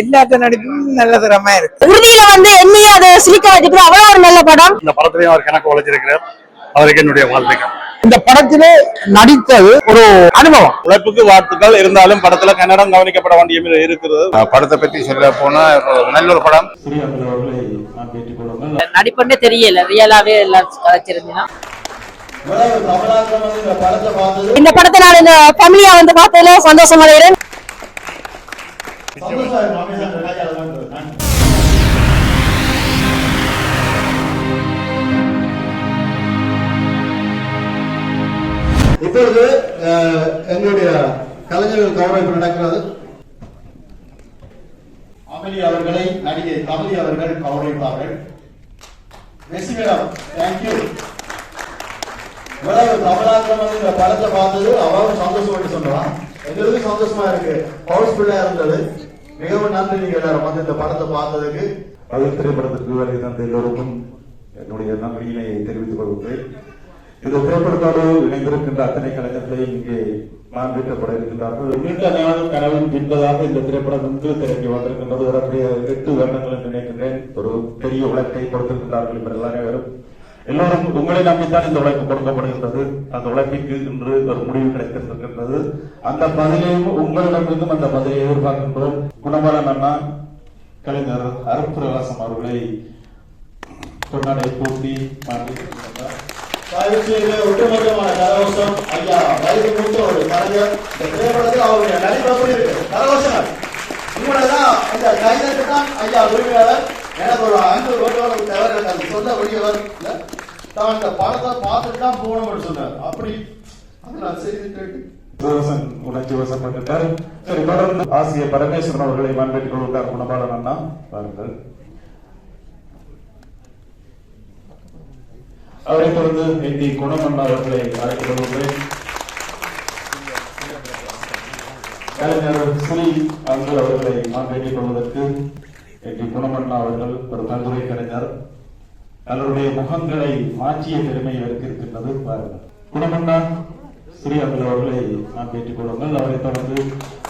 எல்லாத்த நடிப்பும் நல்ல திறமா இருக்கு. உறுதியில வந்து என்னையே அதை சிரிக்க வச்சுக்கிற அவ்வளவு ஒரு நல்ல படம். இந்த படத்திலையும் அவர் கணக்கு உழைச்சிருக்கிறார் அவருக்கு என்னுடைய வாழ்த்துக்கள். இந்த படத்திலே நடித்தது ஒரு அனுபவம். உழைப்புக்கு வாழ்த்துக்கள். இருந்தாலும் படத்துல கன்னடம் கவனிக்கப்பட வேண்டிய இருக்கிறது. படத்தை பற்றி சொல்ல போனா நல்ல ஒரு படம். நடிப்புன்னு தெரியல. ரியலாவே எல்லாம் கதைச்சிருந்தீங்கன்னா. இந்த படத்தை நான் இந்த ஃபேமிலியா வந்து பார்த்ததுல சந்தோஷம் அடைகிறேன் இப்பொழுது எங்களுடைய கலைஞர்கள் கௌரவிப்பு நடக்கிறது அமளி அவர்களை நடிகை கமலி அவர்கள் கௌரவிப்பார்கள் மெர்சி மேடம் தேங்க்யூ இவ்வளவு தமிழாக்கம் இந்த படத்தை பார்த்தது அவ்வளவு சந்தோஷப்பட்டு சொல்லலாம். எங்களுக்கு சந்தோஷமா இருக்கு. பவர்ஃபுல்லா இருந்தது. மிகவும் நன்றி நீங்க எல்லாரும் வந்து இந்த படத்தை பார்த்ததுக்கு. பகல் திரைப்படத்திற்கு வருகை தந்த எல்லோருக்கும் என்னுடைய நன்றியினை தெரிவித்துக் கொள்கிறேன் இந்த திரைப்படத்தோடு இணைந்திருக்கின்ற அத்தனை கலைஞர்களையும் இங்கே மாண்பிக்கப்பட இருக்கின்றார்கள். நீண்ட நாளும் பின்பதாக இந்த திரைப்படம் இன்று திரைக்கு வந்திருக்கின்றது. வரக்கூடிய எட்டு வருடங்கள் என்று நினைக்கின்றேன். ஒரு பெரிய உலகத்தை கொடுத்திருக்கிறார்கள் இவர்கள் எல்லாரும் எல்லோரும் உங்களை நம்பித்தான் இந்த உழைப்பு கொடுக்கப்படுகின்றது. அந்த உழைப்பிற்கு இன்று ஒரு முடிவு கிடைத்திருக்கின்றது. அந்த பதிலையும் உங்களிடமிருந்தும் அந்த பதிலை எதிர்பார்க்கின்றோம். குணமலன் அண்ணா கலைஞர் அருப்பிரகாசம் அவர்களை கொண்டாடை பூர்த்தி ஒட்டுமொத்தமான கரகோஷம். ஐயா வயது மூத்த ஒரு கலைஞர். இந்த திரைப்படத்தில் அவருடைய நடிப்பு அப்படி இருக்கு கரகோஷம். உங்களதான் அந்த கலைஞருக்கு தான் ஐயா உரிமையாளர். எனக்கு ஒரு அன்பு ரோட்டோட அது சொல்ல இல்ல அந்த படத்தை பார்த்துட்டு தான் போகணும்னு சொன்னார். அப்படி. அது நான் செய்து உணர்ச்சி வசப்பட்டார் சரி தொடர்ந்து ஆசிய பரமேஸ்வரன் அவர்களை மாண்பேற்றுக் கொள்கிறார் குணபாலன் அண்ணா பாருங்கள் அவரை தொடர்ந்து என் குணமண்ணா அவர்களை அழைத்துக் கொள்கிறேன். கலைஞர் ஸ்ரீ அங்கு அவர்களை மாண்பேற்றிக் கொள்வதற்கு என் குணமண்ணா அவர்கள் ஒரு கல்லூரி கலைஞர். அவருடைய முகங்களை மாற்றிய பெருமை அவருக்கு இருக்கின்றது. பாருங்கள். குணமண்ணா ஸ்ரீ அங்குல் அவர்களை நாம் பேட்டிக் கொள்ளுங்கள். அவரை தொடர்ந்து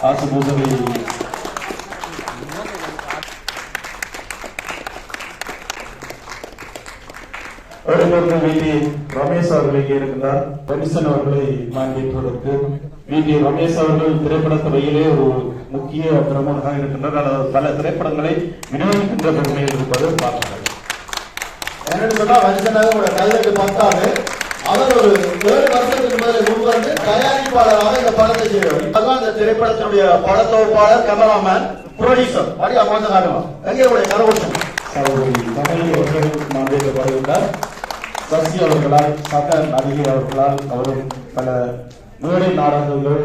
ஆசு பூசனை அவரை தொடர்ந்து ரமேஷ் அவர்கள் இங்கே இருக்கிறார் பென்சன் அவர்களை நான் கேட்பதற்கு வீட்டி ரமேஷ் அவர்கள் திரைப்பட துறையிலே ஒரு முக்கிய பிரமுகராக இருக்கின்றார். அல்லது பல திரைப்படங்களை விநியோகிக்கின்ற பெருமையில் இருப்பது பார்க்கிறார் என்னன்னு சொன்னா மனுஷனாக உங்களோட கல்வெட்டு பத்தாது அவர் ஒரு ஏழு வருஷத்துக்கு முதல்ல முன் வந்து தயாரிப்பாளராக இந்த படத்தை செய்வார் இப்பதான் இந்த திரைப்படத்தினுடைய படத்தொகுப்பாளர் கேமராமேன் ப்ரொடியூசர் காட்டுமா எங்களுடைய கரகோஷம்? சகோதரி கமலி அவர்கள் மாண்பேற்றப்படுகின்றார் சசி அவர்களால் சக நடிகை அவர்களால் அவரும் பல மேடை நாடகங்கள்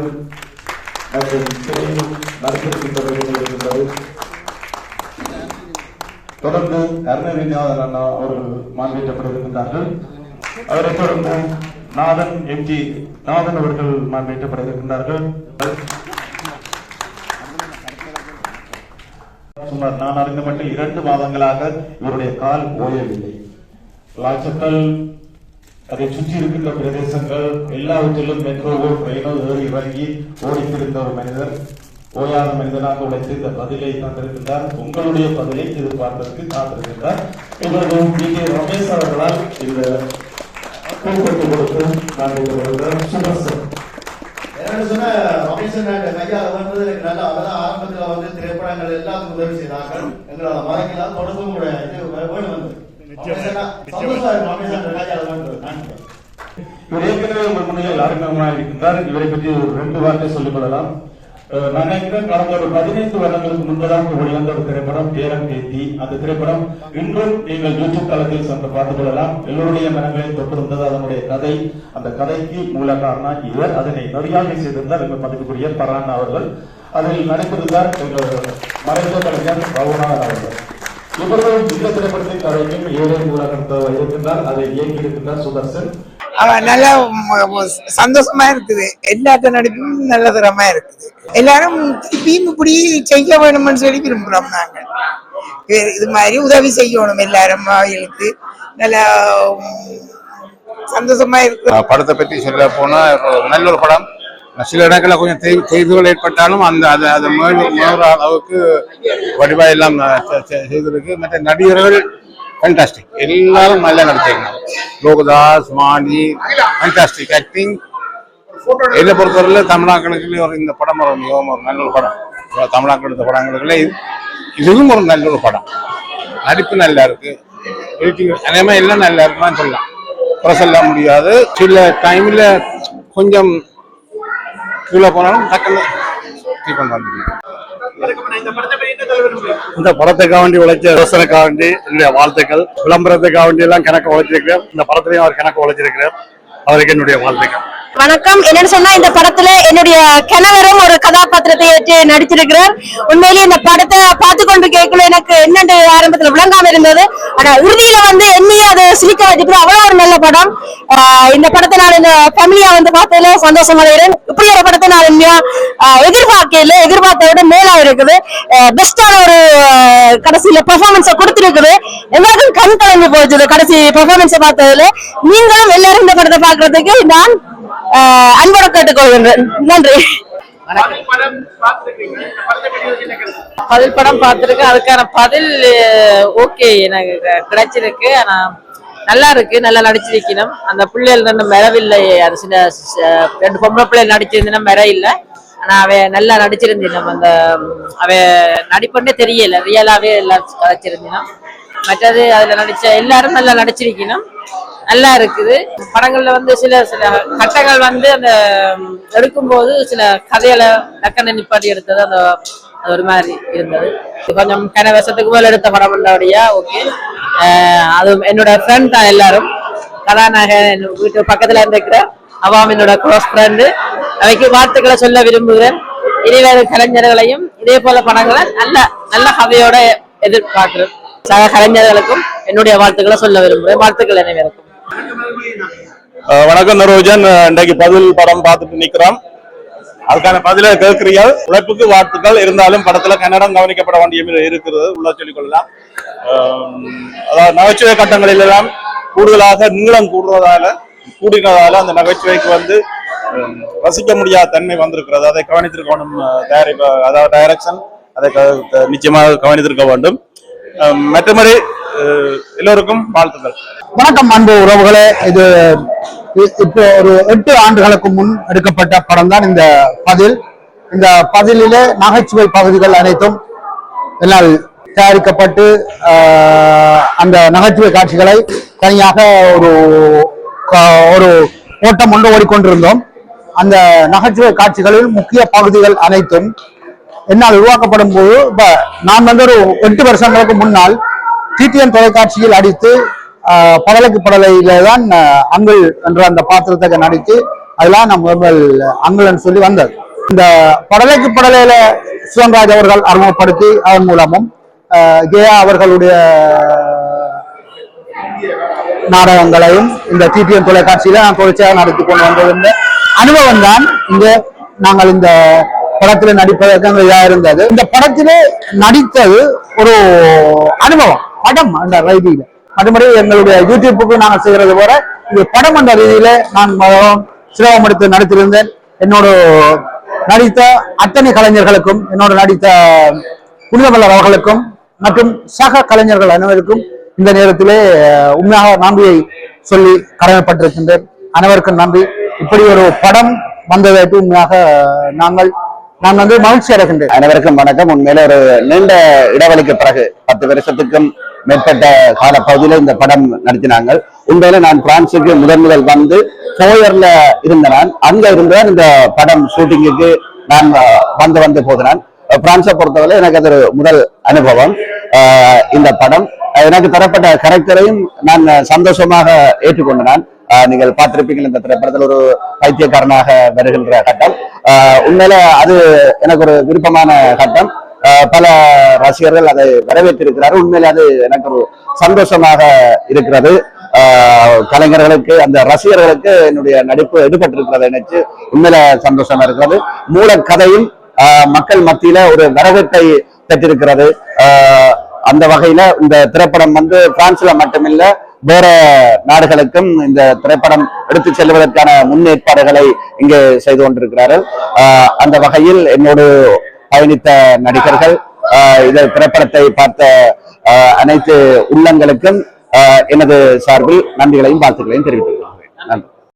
தொடர்ந்து அருணவிநாதன் அண்ணா அவர்கள் மாண்பேற்றப்படவிருக்கின்றார்கள் அவரை தொடர்ந்து நாதன் எம்ஜி நாதன் அவர்கள் மாண்பேற்றப்பட இருக்கின்றார்கள் சுமார் நான் அறிந்த மட்டும் இரண்டு மாதங்களாக இவருடைய கால் ஓயவில்லை. லாச்சக்கல் அதை சுற்றி இருக்கின்ற பிரதேசங்கள் எல்லாவற்றிலும் மெட்ரோவோ ட்ரெயினோ ஏறி இறங்கி ஓடித்திருந்த ஒரு மனிதர் ஓயாத மனிதனாக உழைத்து இந்த பதிலை தந்திருக்கின்றார். உங்களுடைய பதிலை எதிர்பார்ப்பதற்கு காத்திருக்கின்றார். இவர்கள் பி. ரமேஷ் அவர்களால் இந்த கூப்பிட்டு கொடுத்து நான் சுதர்சன் என்னன்னு சொன்னா ரமேஷன் கையால வந்தது எனக்கு நல்லா அதான் வந்து திரைப்படங்கள் எல்லாத்துக்கும் உதவி செய்தார்கள். எங்களால் மறக்கலாம் தொடர்ந்து உங்களுடைய வேணும் இவர் பற்றி ஒரு ரெண்டு வார்த்தை சொல்லிக் கொள்ளலாம் அஹ் நான் நினைக்கிறேன் கடந்த ஒரு பதினைந்து வருடங்களுக்கு முன்பதாக வெளிவந்த ஒரு திரைப்படம் பேரம் பேத்தி அந்த திரைப்படம் இன்றும் நீங்கள் யூடியூப் தளத்தில் சென்று பார்த்துக் கொள்ளலாம் எல்லோருடைய மனங்களையும் தொட்டிருந்தது அதனுடைய கதை அந்த கதைக்கு மூல காரணம் இவர் அதனை நெறியாமை செய்திருந்தார் எங்கள் மதிப்புக்குரிய பரான் அவர்கள் அதில் நடித்திருந்தார் எங்கள் மறைந்த கலைஞர் ரகுநாதன் அவர்கள் இவர்கள் இந்த திரைப்படத்தின் கதைக்கும் ஏழை மூலகர்த்த இருக்கின்றார். அதை இயக்கி இருக்கின்றார் சுதர்சன். அவன் நல்லா சந்தோஷமா இருக்குது. எல்லாத்த நடிப்பும் நல்ல திறமா இருக்குது. எல்லாரும் திருப்பியும் இப்படி செய்ய வேணும்னு சொல்லி விரும்புறோம் நாங்கள். இது- மாதிரி உதவி செய்யணும் எல்லாரும் அவங்களுக்கு நல்லா சந்தோஷமா இருக்கு படத்தை பற்றி சொல்ல போனா நல்ல ஒரு படம். சில இடங்களில் கொஞ்சம் தெய் ஏற்பட்டாலும் அந்த அதை அதை மேல் அளவுக்கு வடிவாக எல்லாம் செய்திருக்கு. மற்ற நடிகர்கள் ஃபேண்டாஸ்டிக் எல்லாரும் நல்லா நடத்திருக்காங்க லோகதாஸ் மாணி ஃபேண்டாஸ்டிக் ஆக்டிங் என்னை பொறுத்தவரையில் தமிழாக்களுக்கு ஒரு இந்த படம் ஒரு மிகவும் ஒரு நல்ல ஒரு படம். தமிழாக்கள் எடுத்த படங்களுக்குள்ள இது- இதுவும் ஒரு நல்ல ஒரு படம். நடிப்பு நல்லா இருக்கு. எடிட்டிங் அதேமாதிரி எல்லாம் நல்லா இருக்குன்னு சொல்லலாம். குறை சொல்ல முடியாது. சில டைமில் கொஞ்சம் கீழே போனாலும் டக்குன்னு தூக்கி கொண்டு இந்த படத்துக்காக வேண்டி உழைச்ச ரோசனுக்காக வேண்டி என்னுடைய வாழ்த்துக்கள். விளம்பரத்துக்காக வேண்டி எல்லாம் கணக்கு உழைச்சிருக்கிறேன் இந்த படத்துலயும் அவர் கணக்கு உழைச்சிருக்கிறார். அவருக்கு என்னுடைய வாழ்த்துக்கள். வணக்கம். என்னன்னு சொன்னா இந்த படத்துல என்னுடைய கணவரும் ஒரு கதாபாத்திரத்தை ஏற்று நடிச்சிருக்கிறார். உண்மையிலேயே இந்த படத்தை பார்த்து கொண்டு கேட்கல. எனக்கு என்னென்று ஆரம்பத்துல விளங்காம இருந்தது. ஆனா இறுதியில வந்து என்னையே அது சிரிக்க வச்சுட்டு அவ்வளவு ஒரு நல்ல படம். இந்த படத்தை நான் இந்த ஃபேமிலியா வந்து பார்த்ததுல சந்தோஷம் அடைகிறேன் இப்படி ஒரு படத்தை நான் உண்மையா எதிர்பார்க்கல. எதிர்பார்த்த விட மேலா இருக்குது. பெஸ்டான ஒரு கடைசியில பெர்ஃபார்மன்ஸை கொடுத்துருக்குது. எல்லாருக்கும் கண் கலந்து போச்சு. கடைசி பெர்ஃபார்மன்ஸை பார்த்ததுல. நீங்களும் எல்லாரும் இந்த படத்தை பாக்குறதுக்கு நான் அன்போட கேட்டுக்கொள்கின்றேன் நன்றி. பதில் படம் பார்த்திருக்கேன். அதுக்கான பதில் ஓகே எனக்கு கிடைச்சிருக்கு. ஆனா நல்லா இருக்கு. நல்லா நடிச்சிருக்கணும். அந்த பிள்ளைகள் ரெண்டு மெரவில்லை. அது சின்ன ரெண்டு பொம்பளை பிள்ளைகள் நடிச்சிருந்தா மெர இல்ல ஆனா அவ நல்லா நடிச்சிருந்தினம் அந்த அவ நடிப்புன்னே தெரியல. ரியலாவே எல்லாம் கதைச்சிருந்தினம் மற்றது அதுல நடிச்ச எல்லாரும் நல்லா நடிச்சிருக்கணும். நல்லா இருக்குது. படங்கள்ல வந்து சில சில கட்டங்கள் வந்து அந்த எடுக்கும்போது சில கதையில டக்குன்னு நிப்பாட்டி எடுத்தது அந்த அது ஒரு மாதிரி இருந்தது. கொஞ்சம் கன வருஷத்துக்கு மேல எடுத்த படம் உள்ளபடியா ஓகே. அது என்னோட ஃப்ரெண்ட் தான் எல்லாரும். கதாநாயகன் வீட்டு பக்கத்துல இருக்கிற அவாம் என்னோட க்ளோஸ் ஃப்ரெண்டு அவைக்கு வார்த்தைகளை சொல்ல விரும்புகிறேன். இனிவேறு கலைஞர்களையும் இதே போல படங்களை நல்ல நல்ல கதையோட எதிர்பார்க்கிறேன். சக கலைஞர்களுக்கும் என்னுடைய வாழ்த்துக்களை சொல்ல விரும்புகிறேன். வாழ்த்துக்கள் அனைவருக்கும் வணக்கம் நரோஜன். இன்றைக்கு பதில் படம் பார்த்துட்டு நிக்கிறோம் அதுக்கான பதில கேட்கிறீர்கள். உழைப்புக்கு வாழ்த்துக்கள். இருந்தாலும் படத்துல கன்னடம் கவனிக்கப்பட வேண்டிய இருக்கிறது. உள்ள சொல்லிக் கொள்ளலாம். அதாவது நகைச்சுவை கட்டங்களில் எல்லாம் கூடுதலாக நீளம் கூடுறதால கூடினதால அந்த நகைச்சுவைக்கு வந்து ரசிக்க முடியாத தன்மை வந்திருக்கிறது. அதை கவனித்திருக்கணும் தயாரிப்பு அதாவது டைரக்ஷன் அதை நிச்சயமாக கவனித்திருக்க வேண்டும். மற்றபடி எல்லோருக்கும் வாழ்த்துக்கள். வணக்கம் அன்பு உறவுகளே. இது இப்போ ஒரு எட்டு ஆண்டுகளுக்கு முன் எடுக்கப்பட்ட படம் தான் இந்த பதில். இந்த பதிலிலே நகைச்சுவை பகுதிகள் அனைத்தும் என்னால் தயாரிக்கப்பட்டு ஆஹ், அந்த நகைச்சுவை காட்சிகளை தனியாக ஒரு ஒரு ஓட்டம் ஒன்று ஓடிக்கொண்டிருந்தோம். அந்த நகைச்சுவை காட்சிகளில் முக்கிய பகுதிகள் அனைத்தும் என்னால் உருவாக்கப்படும் போது இப்ப நான் வந்து ஒரு எட்டு வருஷங்களுக்கு முன்னால் டிடிஎன் தொலைக்காட்சியில் அடித்து ஆஹ், படலைக்கு படலையில தான் ஆஹ், அங்கிள் என்ற அந்த பாத்திரத்தை நடித்து அதெல்லாம் நம் முதல் அங்குள்னு சொல்லி வந்தது. இந்த படலைக்கு படலையில சிவன்ராஜ் அவர்கள் அறிமுகப்படுத்தி அதன் மூலமும் ஜெயா அவர்களுடைய நாடகங்களையும் இந்த டிடிஎன் தொலைக்காட்சியில நான் தொடர்ச்சியாக நடத்தி கொண்டு வந்திருந்த அனுபவம் தான் இங்க நாங்கள் இந்த படத்துல நடிப்பதற்கு இதாக இருந்தது. இந்த படத்திலே நடித்தது ஒரு அனுபவம். படம் அந்த ரீதியில. மற்றபடி எங்களுடைய யூடியூப்புக்கு நாங்கள் செய்கிறது போல இது படம் என்ற ரீதியில நான் முதலும் சிரமம் எடுத்து நடித்திருந்தேன். என்னோட நடித்த அத்தனை கலைஞர்களுக்கும் என்னோட நடித்த புனிதமல்லர் அவர்களுக்கும் மற்றும் சக கலைஞர்கள் அனைவருக்கும் இந்த நேரத்திலே உண்மையாக நன்றியை சொல்லி கடமைப்பட்டிருக்கின்றேன். அனைவருக்கும் நன்றி. இப்படி ஒரு படம் வந்ததற்கு உண்மையாக நாங்கள் நான் வந்து மகிழ்ச்சி அடைகின்றேன். அனைவருக்கும் வணக்கம். உண்மையில ஒரு நீண்ட இடைவெளிக்கு பிறகு பத்து வருஷத்துக்கும் மேற்பட்ட கால பகுதியில இந்த படம் நடத்தினாங்க. உண்மையில நான் பிரான்சுக்கு முதன் முதல் வந்து போயர்ல இருந்த நான் அங்க இருந்துதான் இந்த படம் ஷூட்டிங்குக்கு நான் வந்து வந்து போகிறான் பிரான்ஸை பொறுத்தவரை எனக்கு அது ஒரு முதல் அனுபவம். இந்த படம். எனக்கு தரப்பட்ட கேரக்டரையும் நான் சந்தோஷமாக ஏற்றுக்கொண்டனான் ஆஹ் நீங்கள் பார்த்திருப்பீங்கள் இந்த திரைப்படத்தில் ஒரு பைத்தியக்காரனாக வருகின்ற கட்டம். ஆஹ் உண்மையில அது எனக்கு ஒரு விருப்பமான கட்டம். பல ரசிகர்கள் அதை வரவேற்றிருக்கிறார் உண்மையில அது எனக்கு ஒரு சந்தோஷமாக இருக்கிறது. கலைஞர்களுக்கு அந்த ரசிகர்களுக்கு என்னுடைய நடிப்பு எடுபட்டிருக்கிறதை நினைச்சு உண்மையில சந்தோஷமா இருக்கிறது. மூலக்கதையும் மக்கள் மத்தியில ஒரு வரவேற்பை பெற்றிருக்கிறது. அந்த வகையில இந்த திரைப்படம் வந்து பிரான்ஸ்ல மட்டுமில்ல வேற நாடுகளுக்கும் இந்த திரைப்படம் எடுத்து செல்வதற்கான முன்னேற்பாடுகளை இங்கே செய்து கொண்டிருக்கிறார்கள். அந்த வகையில் என்னோடு பயணித்த நடிகர்கள் ஆஹ் இந்த திரைப்படத்தை பார்த்த ஆஹ் அனைத்து உள்ளங்களுக்கும் ஆஹ் எனது சார்பில் நன்றிகளையும் வாழ்த்துக்களையும் தெரிவித்துள்ளேன்